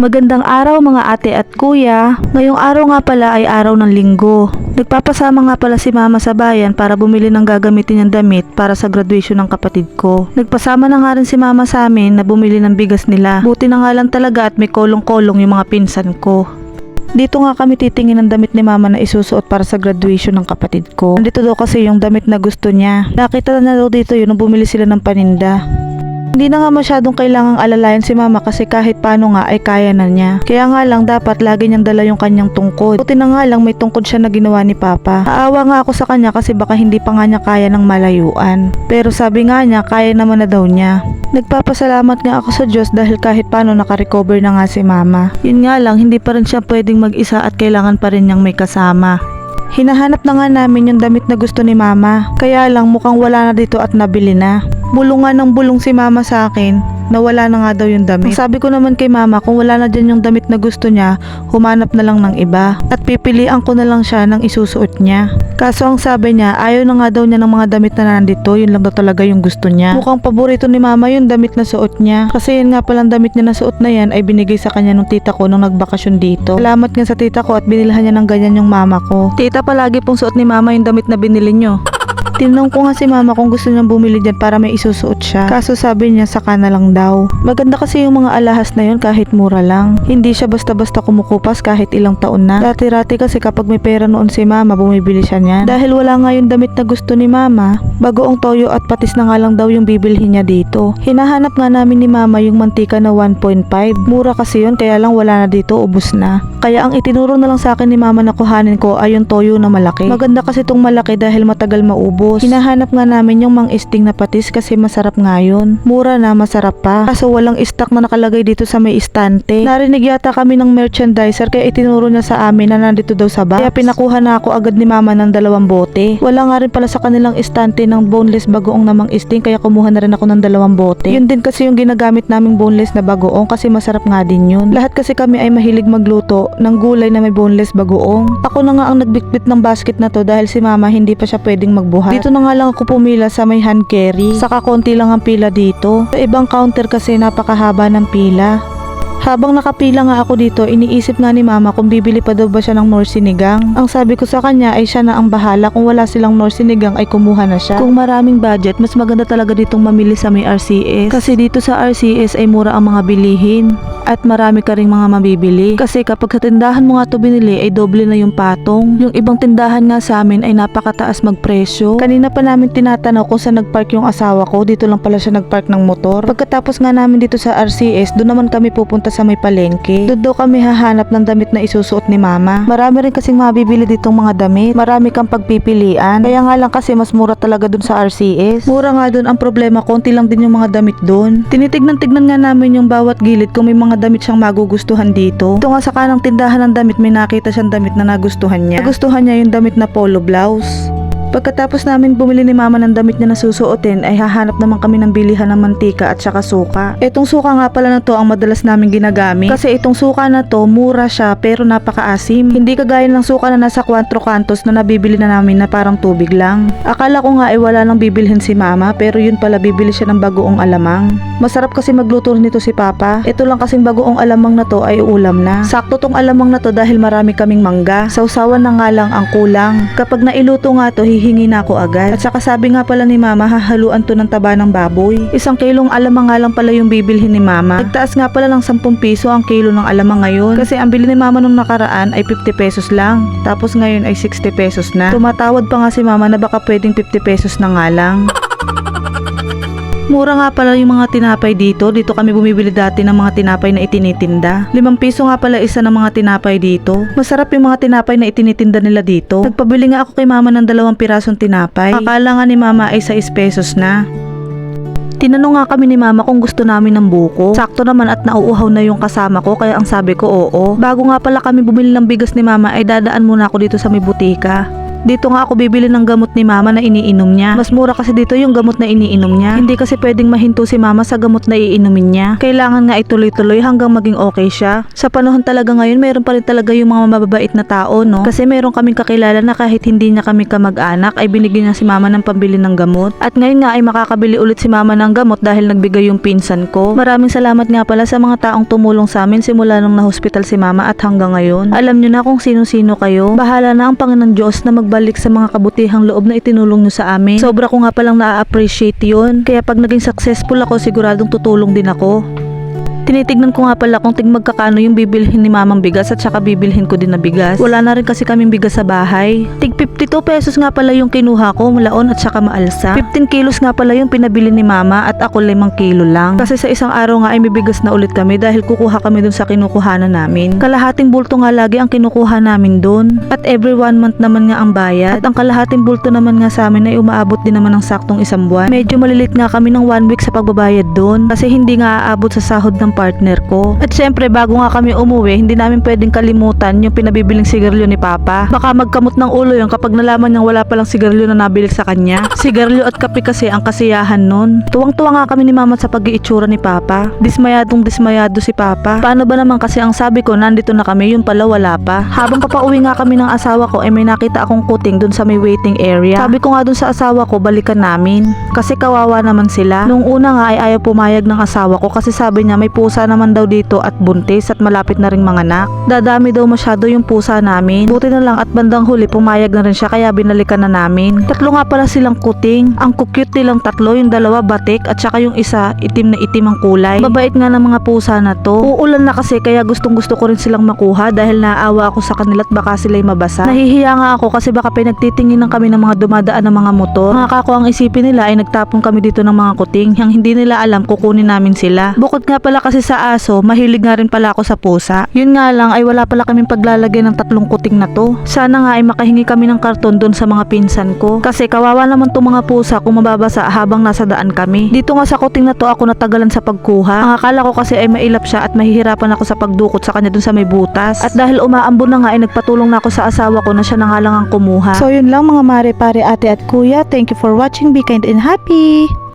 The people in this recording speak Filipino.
Magandang araw mga ate at kuya. Ngayong araw nga pala ay araw ng linggo. Nagpapasama nga pala si mama sa bayan para bumili ng gagamitin niyang damit para sa graduation ng kapatid ko. Nagpasama na nga rin si mama sa amin na bumili ng bigas nila. Buti na nga lang talaga at may kolong-kolong yung mga pinsan ko. Dito nga kami titingin ng damit ni mama na isusuot para sa graduation ng kapatid ko. Nandito daw kasi yung damit na gusto niya. Nakita na daw dito yun nung bumili sila ng paninda. Hindi na nga masyadong kailangang alalayan si mama kasi kahit paano nga ay kaya na niya. Kaya nga lang dapat lagi niyang dala yung kanyang tungkod. Buti na nga lang may tungkod siya na ginawa ni papa. Aawa nga ako sa kanya kasi baka hindi pa nga niya kaya ng malayuan. Pero sabi nga niya kaya naman na daw niya. Nagpapasalamat nga ako sa Diyos dahil kahit paano nakarecover na nga si mama. Yun nga lang hindi pa rin siya pwedeng mag-isa at kailangan pa rin niyang may kasama. Hinahanap na nga namin yung damit na gusto ni mama. Kaya lang mukhang wala na dito at nabili na. Bulungan ng bulong si mama sa akin na wala na nga daw yung damit. Sabi ko naman kay mama kung wala na dyan yung damit na gusto niya, humanap na lang ng iba. At pipilian ko na lang siya ng isusuot niya. Kaso ang sabi niya, ayaw na nga daw niya ng mga damit na nandito, yun lang daw talaga yung gusto niya. Mukhang paborito ni mama yung damit na suot niya. Kasi yun nga palang damit niya na suot na yan ay binigay sa kanya nung tita ko nung nagbakasyon dito. Salamat nga sa tita ko at binilhan niya ng ganyan yung mama ko. Tita palagi pong suot ni mama yung damit na binili niyo. Tinanong ko nga si mama kung gusto niyang bumili dyan para may isusuot siya. Kaso sabi niya saka na lang daw. Maganda kasi yung mga alahas na yun kahit mura lang. Hindi siya basta-basta kumukupas kahit ilang taon na. Dati-rati kasi kapag may pera noon si mama, bumibili siya niyan. Dahil wala nga yung damit na gusto ni mama, bagoong toyo at patis na nga lang daw yung bibilhin niya dito. Hinahanap nga namin ni mama yung mantika na 1.5. Mura kasi yun kaya lang wala na dito, ubus na. Kaya ang itinuro na lang sa akin ni mama na kuhanin ko ay yung toyo na malaki. Maganda kasi itong malaki dahil matagal maubos. Hinahanap nga namin yung mang isting na patis kasi masarap nga yun. Mura na, masarap pa. Kaso walang stock na nakalagay dito sa may istante. Narinig yata kami ng merchandiser kaya itinuro niya sa amin na nandito daw sa box. Kaya pinakuha na ako agad ni mama ng dalawang bote. Wala nga rin pala sa kanilang istante ng boneless bagoong na mang isting kaya kumuha na rin ako ng dalawang bote. Yun din kasi yung ginagamit naming boneless na bagoong kasi masarap nga din yun. Lahat kasi kami ay mahilig magluto ng gulay na may boneless bagoong. Ako na nga ang nagbitbit ng basket na to dahil si mama hindi pa siya pwedeng magbuhat. Dito na nga lang ako pumila sa may hand carry. Saka konti lang ang pila dito. Sa ibang counter kasi napakahaba ng pila. Habang nakapila nga ako dito, iniisip nga ni mama kung bibili pa daw ba siya ng nor sinigang. Ang sabi ko sa kanya ay siya na ang bahala kung wala silang nor sinigang ay kumuha na siya. Kung maraming budget, mas maganda talaga ditong mamili sa may RCS. Kasi dito sa RCS ay mura ang mga bilihin. At marami ka mga mabibili. Kasi kapag sa tindahan mo nga to binili ay doble na yung patong. Yung ibang tindahan nga sa amin ay napakataas magpresyo. Kanina pa namin tinatanaw kung saan nagpark yung asawa ko. Dito lang pala siya nagpark ng motor. Pagkatapos nga namin dito sa RCS, doon naman kami pupunta sa may palengke. Doon daw kami hahanap ng damit na isusuot ni mama. Marami rin kasing mabibili ditong mga damit. Marami kang pagpipilian. Kaya nga lang kasi mas mura talaga doon sa RCS. Mura nga doon ang problema, konti lang din yung mga damit doon. Tinitignan-tignan nga namin yung bawat gilid kung may mga damit siyang magugustuhan dito. Ito nga sa kanang tindahan ng damit, may nakita siyang damit na nagustuhan niya. Nagustuhan niya yung damit na polo blouse. Pagkatapos namin bumili ni mama ng damit na nasusuotin ay hahanap naman kami ng bilihan ng mantika at saka suka. Itong suka nga pala na to ang madalas namin ginagamit kasi itong suka na to mura siya pero napakaasim. Hindi kagaya ng suka na nasa 4 kantos na nabibili na namin na parang tubig lang. Akala ko nga ay wala nang bibilhin si mama pero yun pala bibili siya ng bagoong alamang. Masarap kasi magluto nito si papa. Ito lang kasing bagoong alamang na to ay ulam na. Sakto tong alamang na to dahil marami kaming mangga. Sausawan na nga lang ang kulang. Kapag nailuto nga to hihingi na ako agad. At saka sabi nga pala ni mama hahaluan to ng taba ng baboy. Isang kilong alamang nga lang pala yung bibilhin ni mama. Nagtaas nga pala ng 10 piso ang kilo ng alamang ngayon. Kasi ang bili ni mama nung nakaraan ay 50 pesos lang. Tapos ngayon ay 60 pesos na. Tumatawad pa nga si mama na baka pwedeng 50 pesos na nga lang. Mura nga pala yung mga tinapay dito. Dito kami bumibili dati ng mga tinapay na itinitinda. Limang piso nga pala isa ng mga tinapay dito. Masarap yung mga tinapay na itinitinda nila dito. Nagpabili nga ako kay mama ng dalawang pirasong tinapay. Akala nga ni mama ay 6 pesos na. Tinanong nga kami ni mama kung gusto namin ng buko. Sakto naman at nauuhaw na yung kasama ko kaya ang sabi ko oo. Bago nga pala kami bumili ng bigas ni mama ay dadaan muna ako dito sa may butika. Dito nga ako bibili ng gamot ni mama na iniinom niya. Mas mura kasi dito yung gamot na iniinom niya. Hindi kasi pwedeng mahinto si mama sa gamot na iinumin niya. Kailangan nga ituloy-tuloy hanggang maging okay siya. Sa panahon talaga ngayon, meron pa rin talaga yung mga mababait na tao, no? Kasi meron kaming kakilala na kahit hindi niya kami kamag-anak, ay binigyan niya si mama ng pambili ng gamot. At ngayon nga ay makakabili ulit si mama ng gamot dahil nagbigay yung pinsan ko. Maraming salamat nga pala sa mga taong tumulong sa amin simula nung na-hospital si mama at hanggang ngayon. Alam nyo na kung sino-sino kayo. Bahala na ang Panginoon Diyos na magbalik sa mga kabutihang loob na itinulong nyo sa amin. Sobra ko nga palang na-appreciate yun. Kaya pag naging successful ako, siguradong tutulong din ako. Tinitignan ko nga pala kung tig magkakano yung bibilhin ni mamang bigas at saka bibilhin ko din na bigas. Wala na rin kasi kaming bigas sa bahay. Tig 52 pesos nga pala yung kinuha ko, mulaon at saka maalsa. 15 kilos nga pala yung pinabili ni mama at ako 5 kilo lang. Kasi sa isang araw nga ay may bigas na ulit kami dahil kukuha kami dun sa kinukuhanan namin. Kalahating bulto nga lagi ang kinukuha namin dun. At every one month naman nga ang bayad. At ang kalahating bulto naman nga sa amin ay umaabot din naman ng saktong isang buwan. Medyo malilit nga kami ng one week sa pagbabayad dun. Kasi hindi nga aabot sa sahod ng partner ko. At syempre bago nga kami umuwi, hindi namin pwedeng kalimutan yung pinabibiling sigarilyo ni Papa. Baka magkamot ng ulo yung kapag nalaman niyang wala palang sigarilyo na nabili sa kanya. Sigarilyo at kape kasi ang kasiyahan nun. Tuwang-tuwa nga kami ni Mama sa pag-iitsura ni Papa. Dismayadong dismayado si Papa. Paano ba naman kasi ang sabi ko nandito na kami, yun pala wala pa. Habang papauwi nga kami ng asawa ko, ay may nakita akong kuting dun sa may waiting area. Sabi ko nga dun sa asawa ko, balikan namin. Kasi kawawa naman sila. Nung una nga ay ayaw pumayag ng asawa ko kasi sabi niya may pusa naman daw dito at buntis at malapit na ring manganak. Dadami daw masyado yung pusa namin. Buti na lang at bandang huli pumayag na rin siya kaya binalikan na namin. Tatlo nga pala silang kuting. Ang cute nilang tatlo, yung dalawa batik at saka yung isa itim na itim ang kulay. Babait nga ng mga pusa na to. Uulan na kasi kaya gustong gusto ko rin silang makuha dahil naaawa ako sa kanila at baka sila'y mabasa. Nahihiya nga ako kasi baka pinagtitingin ng kami ng mga dumadaan ng mga motor. Mga kako ang isipin nila ay nagtapon kami dito ng mga kuting. Yang hindi nila alam kukunin namin sila. Bukod nga pala sa aso, mahilig nga rin pala ako sa pusa. Yun nga lang ay wala pala kaming paglalagay ng tatlong kuting na to. Sana nga ay makahingi kami ng karton doon sa mga pinsan ko. Kasi kawawa naman tong mga pusa kung mababasa habang nasa daan kami. Dito nga sa kuting na to ako natagalan sa pagkuha. Ang akala ko kasi ay mailap siya at mahihirapan ako sa pagdukot sa kanya doon sa may butas. At dahil umaambon na nga ay nagpatulong na ako sa asawa ko na siya na nga lang ang kumuha. So yun lang mga mare, pare, ate at kuya. Thank you for watching. Be kind and happy!